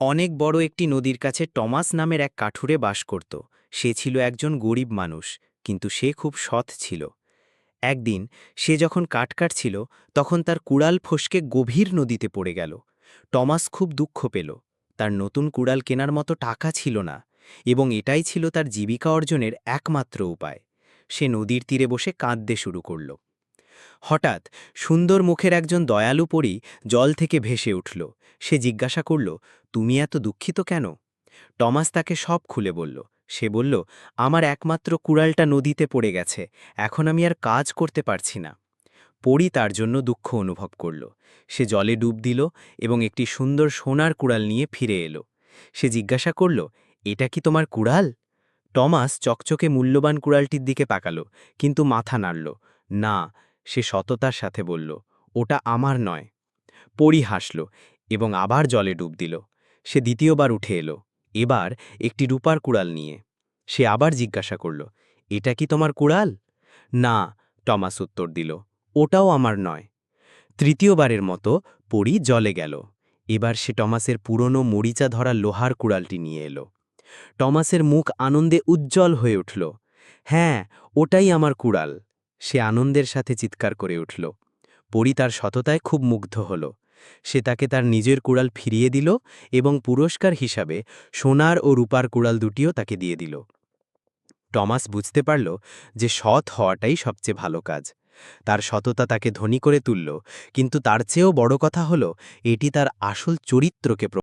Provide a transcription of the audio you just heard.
অনেক বড় একটি নদীর কাছে টমাস নামের এক কাঠুরে বাস করত। সে ছিল একজন গরিব মানুষ, কিন্তু সে খুব সৎ ছিল। একদিন সে যখন কাঠ কাটছিল, তখন তার কুড়াল ফসকে গভীর নদীতে পড়ে গেল। টমাস খুব দুঃখ পেল। তার নতুন কুড়াল কেনার মতো টাকা ছিল না, এবং এটাই ছিল তার জীবিকা অর্জনের একমাত্র উপায়। সে নদীর তীরে বসে কাঁদতে শুরু করল। হঠাৎ সুন্দর মুখের একজন দয়ালু পরী জল থেকে ভেসে উঠল। সে জিজ্ঞাসা করল, তুমি এত দুঃখিত কেন? টমাস তাকে সব খুলে বলল। সে বলল, আমার একমাত্র কুড়ালটা নদীতে পড়ে গেছে, এখন আমি আর কাজ করতে পারছি না। পরী তার জন্য দুঃখ অনুভব করল। সে জলে ডুব দিল এবং একটি সুন্দর সোনার কুড়াল নিয়ে ফিরে এলো। সে জিজ্ঞাসা করল, এটা কি তোমার কুড়াল? টমাস চকচকে মূল্যবান কুড়ালটির দিকে পাকালো কিন্তু মাথা নাড়ল। না সে সততার সাথে বলল, ওটা আমার নয়। পরি হাসল এবং আবার জলে ডুব দিল। সে দ্বিতীয়বার উঠে এলো, এবার একটি রূপার কুড়াল নিয়ে। সে আবার জিজ্ঞাসা করল, এটা কি তোমার কুড়াল? না, টমাস উত্তর দিল, ওটাও আমার নয়। তৃতীয়বারের মতো পরি জলে গেল। এবার সে টমাসের পুরনো মরিচা ধরা লোহার কুড়ালটি নিয়ে এলো। টমাসের মুখ আনন্দে উজ্জ্বল হয়ে উঠল হ্যাঁ ওটাই আমার কুড়াল। সে আনন্দের সাথে চিৎকার করে উঠল। পরি তার সততায় খুব মুগ্ধ হল। সে তাকে তার নিজের কুড়াল ফিরিয়ে দিল এবং পুরস্কার হিসাবে সোনার ও রূপার কুড়াল দুটিও তাকে দিয়ে দিল। টমাস বুঝতে পারল যে সৎ হওয়াটাই সবচেয়ে ভালো কাজ। তার সততা তাকে ধনী করে তুলল, কিন্তু তার চেয়েও বড় কথা হল, এটি তার আসল চরিত্রকে